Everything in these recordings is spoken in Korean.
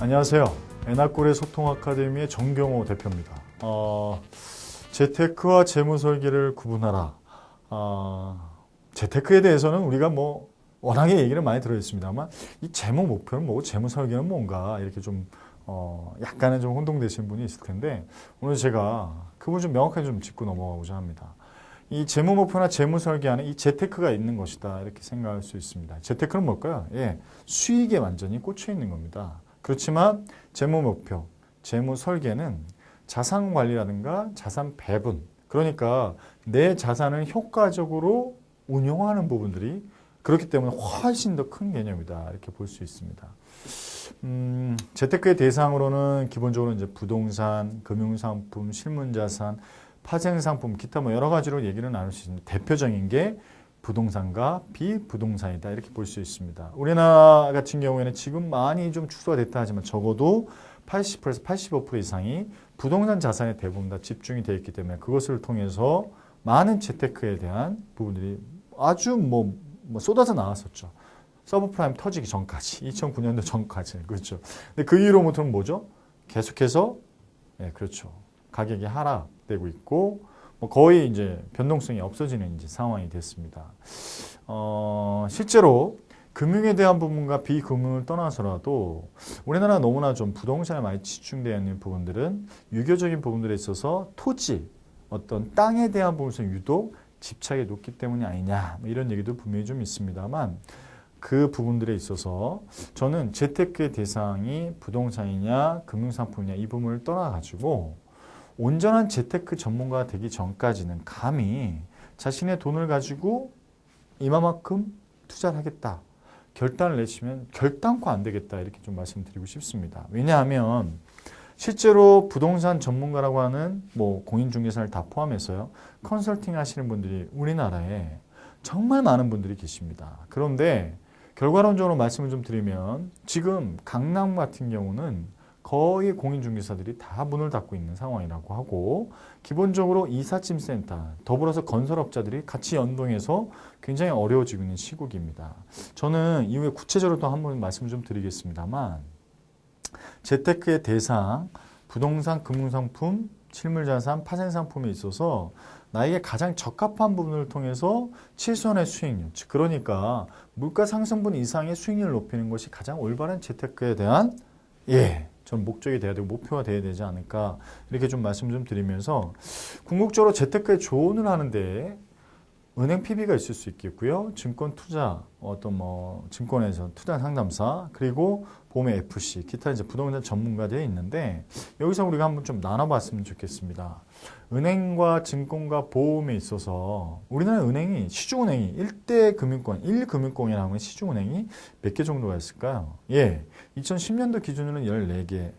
안녕하세요. 에나골의 소통 아카데미의 정경호 대표입니다. 어, 재테크와 재무 설계를 구분하라. 어, 재테크에 대해서는 우리가 뭐 워낙에 얘기를 많이 들어있습니다만 이 재무 목표는 뭐고 재무 설계는 뭔가 이렇게 좀 어, 약간은 좀 혼동되신 분이 있을 텐데 오늘 제가 그걸 좀 명확하게 좀 짚고 넘어가고자 합니다. 이 재무 목표나 재무 설계 안에 이 재테크가 있는 것이다 이렇게 생각할 수 있습니다. 재테크는 뭘까요? 예, 수익에 완전히 꽂혀 있는 겁니다. 그렇지만 재무 목표, 재무 설계는 자산 관리라든가 자산 배분 그러니까 내 자산을 효과적으로 운용하는 부분들이 그렇기 때문에 훨씬 더 큰 개념이다 이렇게 볼 수 있습니다. 음, 재테크의 대상으로는 기본적으로 이제 부동산, 금융상품, 실문자산, 파생상품, 기타 뭐 여러 가지로 얘기를 나눌 수 있는데 대표적인 게 부동산과 비부동산이다 이렇게 볼 수 있습니다. 우리나라 같은 경우에는 지금 많이 좀 축소가 됐다 하지만 적어도 80%에서 85% 이상이 부동산 자산에 대부분 다 집중이 되어 있기 때문에 그것을 통해서 많은 재테크에 대한 부분들이 아주 뭐, 뭐 쏟아져 나왔었죠. 서브프라임 터지기 전까지 2009년도 전까지 그렇죠. 근데 그 이후로부터는 뭐죠? 계속해서 예, 그렇죠. 가격이 하락되고 있고 뭐 거의 이제 변동성이 없어지는 이제 상황이 됐습니다. 어, 실제로 금융에 대한 부분과 비금융을 떠나서라도 우리나라 너무나 좀 부동산에 많이 집중되어 있는 부분들은 유교적인 부분들에 있어서 토지, 어떤 땅에 대한 부분에서 유독 집착이 높기 때문이 아니냐 뭐 이런 얘기도 분명히 좀 있습니다만 그 부분들에 있어서 저는 재테크의 대상이 부동산이냐 금융상품이냐 이 부분을 떠나가지고 온전한 재테크 전문가가 되기 전까지는 감히 자신의 돈을 가지고 이만큼 투자를 하겠다. 결단을 내시면 결단코 안 되겠다. 이렇게 좀 말씀드리고 싶습니다. 왜냐하면 실제로 부동산 전문가라고 하는 뭐 공인중개사를 다 포함해서요. 컨설팅 하시는 분들이 우리나라에 정말 많은 분들이 계십니다. 그런데 결과론적으로 말씀을 좀 드리면 지금 강남 같은 경우는 거의 공인중개사들이 다 문을 닫고 있는 상황이라고 하고 기본적으로 이삿짐센터 더불어서 건설업자들이 같이 연동해서 굉장히 어려워지고 있는 시국입니다. 저는 이후에 구체적으로 또 한 번 말씀을 좀 드리겠습니다만 재테크의 대상 부동산 금융상품 실물자산 파생상품에 있어서 나에게 가장 적합한 부분을 통해서 최소한의 수익률, 즉 그러니까 물가 상승분 이상의 수익률을 높이는 것이 가장 올바른 재테크에 대한 예 전 목적이 돼야 되고 목표가 돼야 되지 않을까 이렇게 좀 말씀 좀 드리면서 궁극적으로 재테크에 조언을 하는데 은행 PB가 있을 수 있겠고요. 증권 투자, 어떤 뭐 증권에서 투자 상담사, 그리고 보험의 FC, 기타 이제 부동산 전문가들이 있는데 여기서 우리가 한번 좀 나눠봤으면 좋겠습니다. 은행과 증권과 보험에 있어서 우리나라 은행이 시중은행이 1대 금융권, 1금융권이라고 하면 시중은행이 몇 개 정도가 있을까요? 예. 2010년도 기준으로는 14개.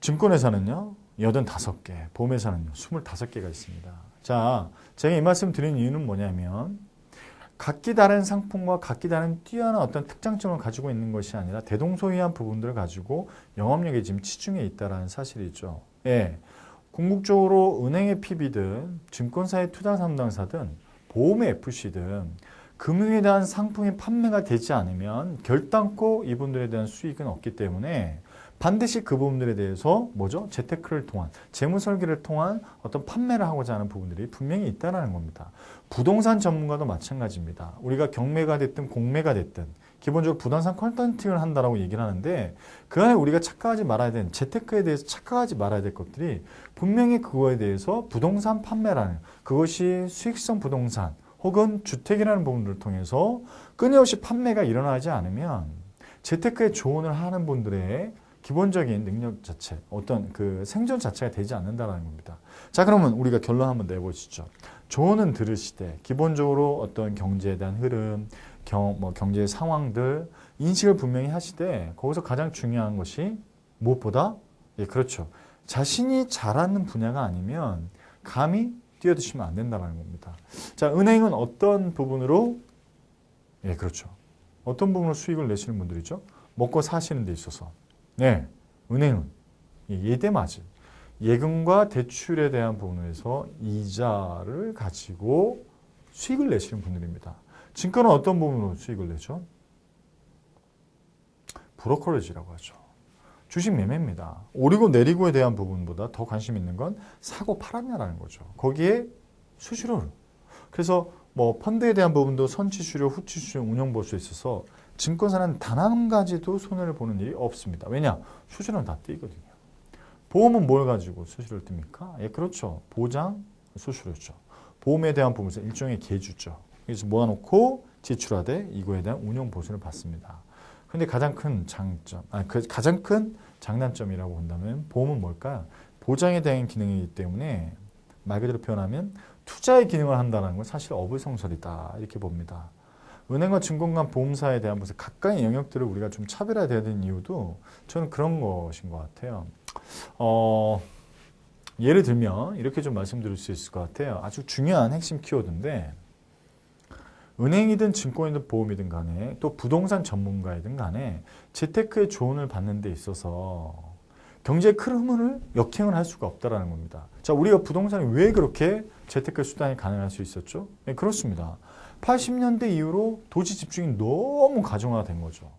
증권회사는요, 85개. 보험회사는요, 25개가 있습니다. 자, 제가 이 말씀 드린 이유는 뭐냐면, 각기 다른 상품과 각기 다른 뛰어난 어떤 특장점을 가지고 있는 것이 아니라 대동소이한 부분들을 가지고 영업력에 지금 치중해 있다는 사실이죠. 예. 궁극적으로 은행의 PB든 증권사의 투자 담당사든 보험의 FC든 금융에 대한 상품이 판매가 되지 않으면 결단코 이분들에 대한 수익은 없기 때문에 반드시 그 부분들에 대해서 뭐죠? 재테크를 통한 재무 설계를 통한 어떤 판매를 하고자 하는 부분들이 분명히 있다는 겁니다. 부동산 전문가도 마찬가지입니다. 우리가 경매가 됐든 공매가 됐든 기본적으로 부동산 컨설팅을 한다라고 얘기를 하는데 그 안에 우리가 착각하지 말아야 되는 재테크에 대해서 착각하지 말아야 될 것들이 분명히 그거에 대해서 부동산 판매라는 그것이 수익성 부동산 혹은 주택이라는 부분들을 통해서 끊임없이 판매가 일어나지 않으면 재테크에 조언을 하는 분들의 기본적인 능력 자체, 어떤 그 생존 자체가 되지 않는다는 겁니다. 자, 그러면 우리가 결론 한번 내보시죠. 조언은 들으시되 기본적으로 어떤 경제에 대한 흐름, 경, 뭐 경제 상황들 인식을 분명히 하시되 거기서 가장 중요한 것이 무엇보다 예, 그렇죠. 자신이 잘하는 분야가 아니면 감히 뛰어드시면 안 된다는 겁니다. 자, 은행은 어떤 부분으로 예, 그렇죠. 어떤 부분으로 수익을 내시는 분들이죠? 먹고 사시는 데 있어서 네, 은행은 예대 맞이 예금과 대출에 대한 부분에서 이자를 가지고 수익을 내시는 분들입니다. 증권은 어떤 부분으로 수익을 내죠? 브로커리지라고 하죠. 주식 매매입니다. 오르고 내리고에 대한 부분보다 더 관심 있는 건 사고 팔았냐라는 거죠. 거기에 수수료를. 그래서 뭐 펀드에 대한 부분도 선취수료, 후취수료 운영 볼수 있어서 증권사는 단 한 가지도 손해를 보는 일이 없습니다. 왜냐? 수수료는 다 띄거든요. 보험은 뭘 가지고 수수료를 띱니까? 예, 그렇죠. 보장 수수료죠. 보험에 대한 부분에서 일종의 계주죠. 그래서 모아놓고 지출하되 이거에 대한 운용 보수를 받습니다. 근데 가장 큰 장점, 아, 그 가장 큰 장단점이라고 본다면 보험은 뭘까? 보장에 대한 기능이기 때문에 말 그대로 표현하면 투자의 기능을 한다는 건 사실 어불성설이다 이렇게 봅니다. 은행과 증권과 보험사에 대한 무슨 각각의 영역들을 우리가 좀 차별화돼야 되는 이유도 저는 그런 것인 것 같아요. 어, 예를 들면 이렇게 좀 말씀드릴 수 있을 것 같아요. 아주 중요한 핵심 키워드인데 은행이든 증권이든 보험이든 간에 또 부동산 전문가이든 간에 재테크의 조언을 받는 데 있어서 경제의 큰 흐름을 역행을 할 수가 없다라는 겁니다. 자, 우리가 부동산이 왜 그렇게 재테크 수단이 가능할 수 있었죠? 네, 그렇습니다. 80년대 이후로 도시 집중이 너무 가정화된 거죠.